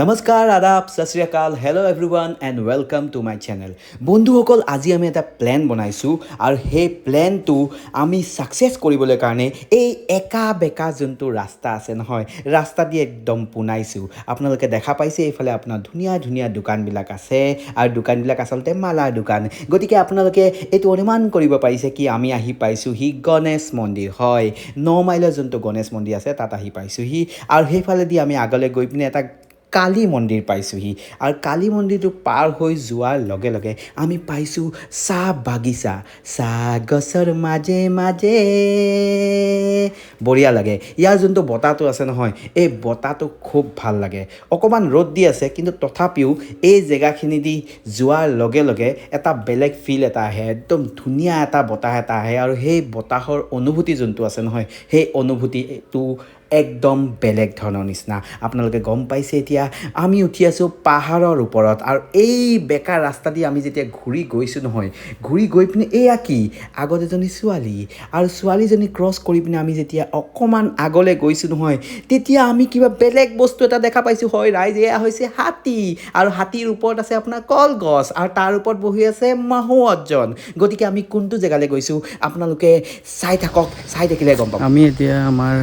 নমস্কাৰ আদাব আকাল hello' everyone and welcome to my channel বন্ধুসকল আজি আমি এটা প্লেন বনাইছোঁ আৰু সেই প্লেনটো আমি ছাকচেছ কৰিবলৈ কাৰণে এই একা বেকা যোনটো ৰাস্তা আছে নহয় ৰাস্তা দি একদম পোনাইছোঁ। আপোনালোকে দেখা পাইছে এইফালে আপোনাৰ ধুনীয়া ধুনীয়া দোকানবিলাক আছে আৰু দোকানবিলাক আচলতে মালাৰ দোকান। গতিকে আপোনালোকে এইটো অনুমান কৰিব পাৰিছে কি আমি আহি পাইছোঁহি গণেশ মন্দিৰ হয়। ন মাইলৰ যোনটো গণেশ মন্দিৰ আছে তাত আহি পাইছোঁহি। আৰু সেইফালেদি আমি আগলৈ গৈ পিনে এটা কালী মন্দিৰ পাইছোঁহি। আৰু কালী মন্দিৰটো পাৰ হৈ যোৱাৰ লগে লগে আমি পাইছোঁ চাহ বাগিচা। চাহ গছৰ মাজে মাজে। বঢ়িয়া লাগে। ইয়াৰ যোনটো বতাহটো আছে নহয় এই বতাহটো খুব ভাল লাগে। অকণমান ৰ'দ দি আছে কিন্তু তথাপিও এই জেগাখিনি দি যোৱাৰ লগে লগে এটা বেলেগ ফিল এটা আহে। একদম ধুনীয়া এটা বতাহ এটা আহে। আৰু সেই বতাহৰ অনুভূতি যোনটো আছে নহয় সেই অনুভূতিটো একদম বেলেগ ধৰণৰ নিচিনা। আপোনালোকে গম পাইছে এতিয়া আমি উঠি আছোঁ পাহাৰৰ ওপৰত আৰু এই বেকা ৰাস্তা দি আমি যেতিয়া ঘূৰি গৈছোঁ নহয় ঘূৰি গৈ পিনে এয়া কি? আগত এজনী ছোৱালী আৰু ছোৱালীজনী ক্ৰছ কৰি পিনে আমি যেতিয়া অকণমান আগলৈ গৈছোঁ নহয় তেতিয়া আমি কিবা বেলেগ বস্তু এটা দেখা পাইছোঁ। হয় ৰাইজ এয়া হৈছে হাতী আৰু হাতীৰ ওপৰত আছে আপোনাৰ কলগছ আৰু তাৰ ওপৰত বহি আছে মাহুৱতজন গতিকে আমি কোনটো জেগালৈ গৈছোঁ আপোনালোকে চাই থাকক চাই থাকিলে গম পাব আমি এতিয়া আমাৰ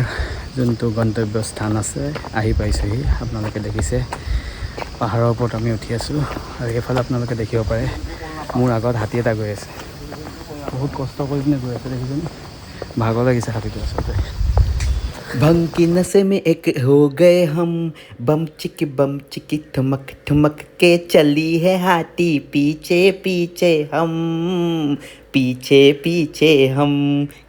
যোনটো গন্তব্য স্থান আছে আহি পাইছোঁহি আপোনালোকে দেখিছে পাহাৰৰ ওপৰত আমি উঠি আছোঁ আৰু এইফালে আপোনালোকে দেখিব পাৰে মোৰ আগত হাতী এটা গৈ আছে বহুত কষ্ট কৰি পিনে গৈ আছে দেখিছেনে ভাগৰ লাগিছে হাতীটো আচলতে भंग की नशे में एक हो गए हम बम चिकी बम चिकी ठुमक ठुमक के चली है हाथी पीछे पीछे हम पीछे पीछे हम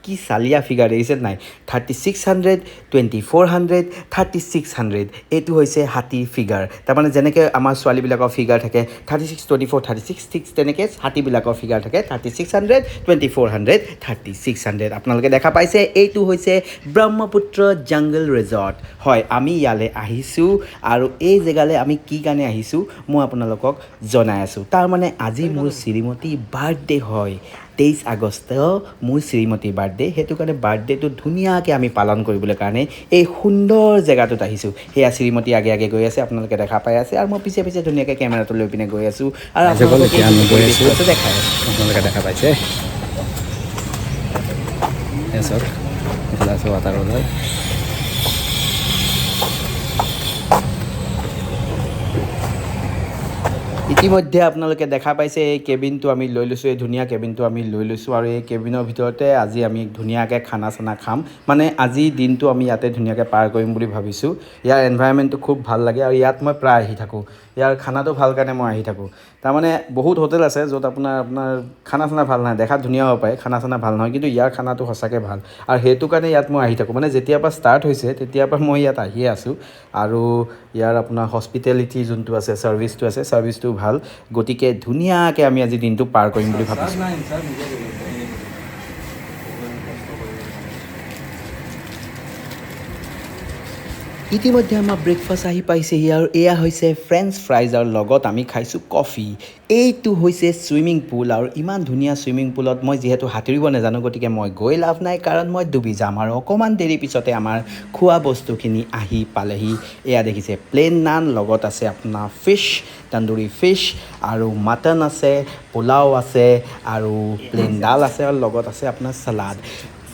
কি চালিয়া ফিগাৰ দেখিছে নাই thirty six hundred twenty four hundred thirty six hundred এইটো হৈছে হাতীৰ ফিগাৰ তাৰমানে যেনেকৈ আমাৰ ছোৱালীবিলাকৰ ফিগাৰ থাকে thirty six twenty four thirty six six তেনেকৈ হাতীবিলাকৰ ফিগাৰ থাকে thirty six hundred twenty four hundred thirty six hundred আপোনালোকে দেখা পাইছে এইটো হৈছে ব্ৰহ্মপুত্ৰ জংগল ৰিজৰ্ট হয় আমি ইয়ালৈ আহিছোঁ আৰু এই জেগালৈ আমি কি কাৰণে আহিছোঁ মই আপোনালোকক জনাই আছোঁ। তাৰমানে আজি মোৰ শ্ৰীমতীৰ বাৰ্থডে হয় তেইছ আগষ্ট মোৰ শ্ৰীমতীৰ বাৰ্থডে। সেইটো কাৰণে বাৰ্থডেটো ধুনীয়াকৈ আমি পালন কৰিবলৈ কাৰণে এই সুন্দৰ জেগাটোত আহিছোঁ। সেয়া শ্ৰীমতী আগে আগে গৈ আছে আপোনালোকে দেখা পাই আছে আৰু মই পিছে পিছে ধুনীয়াকৈ কেমেৰাটো লৈ পিনে গৈ আছোঁ আৰু আপোনালোকে দেখাই আপোনালোকে দেখা পাইছে? চাওক ইতিমধ্যে আপোনালোকে দেখা পাইছে এই কেবিনটো আমি লৈ লৈছোঁ এই ধুনীয়া কেবিনটো আমি লৈ লৈছোঁ আৰু এই কেবিনৰ ভিতৰতে আজি আমি ধুনীয়াকৈ খানা চানা খাম। মানে আজি দিনটো আমি ইয়াতে ধুনীয়াকৈ পাৰ কৰিম বুলি ভাবিছোঁ। ইয়াৰ এনভাইৰমেণ্টটো খুব ভাল লাগে আৰু ইয়াত মই প্ৰায় আহি থাকোঁ। ইয়াৰ খানাটো ভাল কাৰণে মই আহি থাকোঁ। তাৰমানে বহুত হোটেল আছে য'ত আপোনাৰ আপোনাৰ খানা চানা ভাল নহয় দেখাত ধুনীয়া হ'ব পাৰে খানা চানা ভাল নহয় কিন্তু ইয়াৰ খানাটো সঁচাকৈ ভাল। আৰু সেইটো কাৰণে ইয়াত মই আহি থাকোঁ। মানে যেতিয়াৰ পৰা ষ্টাৰ্ট হৈছে তেতিয়াৰ পৰা মই ইয়াত আহিয়ে আছোঁ। আৰু ইয়াৰ আপোনাৰ হস্পিটেলিটি যোনটো আছে ছাৰ্ভিচটো আছে ছাৰ্ভিচটো ভাল। গতিকে ধুনীয়াকৈ আমি আজি দিনটো পাৰ কৰিম বুলি ভাবিছোঁ। ইতিমধ্যে আমাৰ ব্ৰেকফাষ্ট আহি পাইছেহি আৰু এয়া হৈছে ফ্ৰেঞ্চ ফ্ৰাইজ আৰু লগত আমি খাইছোঁ কফি এইটো হৈছে ছুইমিং পুল আৰু ইমান ধুনীয়া ছুইমিং পুলত মই যিহেতু সাঁতুৰিব নাজানো গতিকে মই গৈ লাভ নাই কাৰণ মই ডুবি যাম আৰু অকণমান দেৰি পিছতে আমাৰ খোৱা বস্তুখিনি আহি পালেহি। এয়া দেখিছে প্লেন নান লগত আছে আপোনাৰ ফিছ তন্দুৰী ফিছ আৰু মাটন আছে পোলাও আছে আৰু প্লেন ডাল আছে আৰু লগত আছে আপোনাৰ চালাড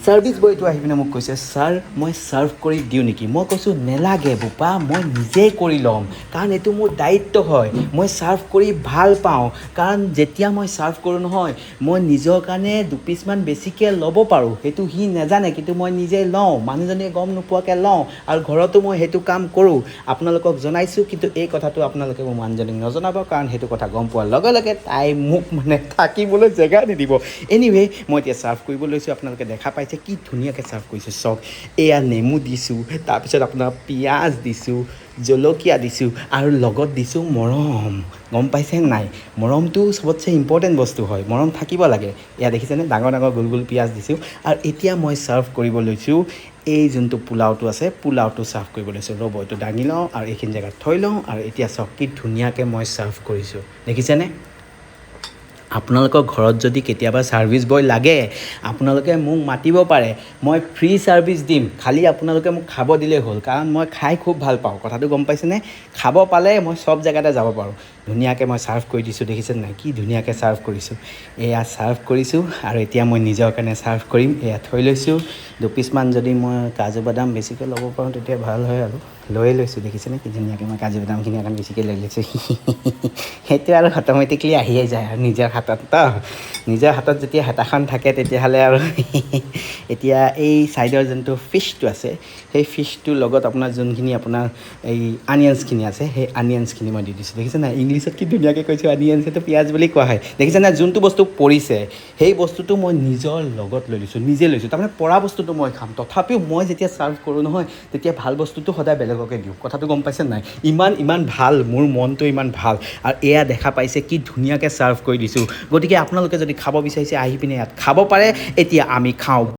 ছাৰ্ভিচ বয়টো আহি পিনে মোক কৈছে ছাৰ মই ছাৰ্ভ কৰি দিওঁ নেকি? মই কৈছোঁ নেলাগে বোপা মই নিজেই কৰি ল'ম কাৰণ এইটো মোৰ দায়িত্ব হয়। মই ছাৰ্ভ কৰি ভাল পাওঁ কাৰণ যেতিয়া মই ছাৰ্ভ কৰোঁ নহয় মই নিজৰ কাৰণে দুপিচমান বেছিকৈ ল'ব পাৰোঁ। সেইটো সি নাজানে কিন্তু মই নিজে লওঁ মানুহজনীয়ে গম নোপোৱাকৈ লওঁ আৰু ঘৰতো মই সেইটো কাম কৰোঁ। আপোনালোকক জনাইছোঁ কিন্তু এই কথাটো আপোনালোকে মোৰ মানুহজনীক নজনাব কাৰণ সেইটো কথা গম পোৱাৰ লগে লগে তাই মোক মানে থাকিবলৈ জেগা নিদিব। এনিৱে মই এতিয়া ছাৰ্ভ কৰিব লৈছোঁ আপোনালোকে দেখা পাইছে কি ধুনীয়াকৈ ছাৰ্ভ কৰিছোঁ চাওক এয়া নেমু দিছোঁ তাৰপিছত আপোনাৰ পিঁয়াজ দিছোঁ জলকীয়া দিছোঁ আৰু লগত দিছোঁ মৰম। গম পাইছে নাই? মৰমটো চবতছে ইম্পৰ্টেণ্ট বস্তু হয়। মৰম থাকিব লাগে। এয়া দেখিছেনে? ডাঙৰ ডাঙৰ গোল গোল পিঁয়াজ দিছোঁ। আৰু এতিয়া মই ছাৰ্ভ কৰিব লৈছোঁ এই যোনটো পোলাওটো আছে পোলাওটো ছাৰ্ভ কৰিব লৈছোঁ। ৰ'ব এইটো দাঙি লওঁ আৰু এইখিনি জেগাত থৈ লওঁ। আৰু এতিয়া চাওক কি ধুনীয়াকৈ মই ছাৰ্ভ কৰিছোঁ। দেখিছেনে? আপোনালোকৰ ঘৰত যদি কেতিয়াবা ছাৰ্ভিচ বয় লাগে আপোনালোকে মোক মাতিব পাৰে। মই ফ্ৰী ছাৰ্ভিচ দিম। খালি আপোনালোকে মোক খাব দিলেই হ'ল কাৰণ মই খাই খুব ভাল পাওঁ। কথাটো গম পাইছেনে? খাব পালে মই চব জেগাতে যাব পাৰোঁ। ধুনীয়াকৈ মই ছাৰ্ভ কৰি দিছোঁ দেখিছে নাই? কি ধুনীয়াকৈ ছাৰ্ভ কৰিছোঁ। এয়া ছাৰ্ভ কৰিছোঁ আৰু এতিয়া মই নিজৰ কাৰণে ছাৰ্ভ কৰিম। এয়া থৈ লৈছোঁ। দুপিচমান যদি মই কাজু বাদাম বেছিকৈ ল'ব পাৰোঁ তেতিয়া ভাল হয় আৰু। লৈয়ে লৈছোঁ দেখিছেনে কি ধুনীয়াকৈ মই কাজু বাদামখিনি অকণ বেছিকৈ লৈ লৈছোঁ সেইটো আৰু অট'মেটিকলি আহিয়ে যায় আৰু নিজৰ হাতত তো নিজৰ হাতত যেতিয়া হেতাখন থাকে তেতিয়াহ'লে আৰু এতিয়া এই ছাইডৰ যোনটো ফিছটো আছে সেই ফিছটোৰ লগত আপোনাৰ যোনখিনি আপোনাৰ এই আনিয়নছখিনি আছে সেই আনিয়নছখিনি মই দি দিছোঁ। দেখিছে নাই? ইংলিছত কি ধুনীয়াকৈ কৈছোঁ আনিয়নছ সেইটো পিঁয়াজ বুলি কোৱা হয়। দেখিছে নাই? যোনটো বস্তু পৰিছে সেই বস্তুটো মই নিজৰ লগত লৈ লৈছোঁ নিজে লৈছোঁ। তাৰমানে পৰা বস্তুটো মই খাম। তথাপিও মই যেতিয়া ছাৰ্ভ কৰোঁ নহয় তেতিয়া ভাল বস্তুটো সদায় বেলেগকে দিওঁ। কথাটো গম পাইছে নাই? ইমান ইমান ভাল মোৰ মনটো ইমান ভাল। আৰু এয়া দেখা পাইছে কি ধুনীয়াকৈ ছাৰ্ভ কৰি দিছোঁ। গতিকে আপোনালোকে যদি খাব বিচাৰিছে আহি পিনে ইয়াত খাব পাৰে। এতিয়া আমি খাওঁ।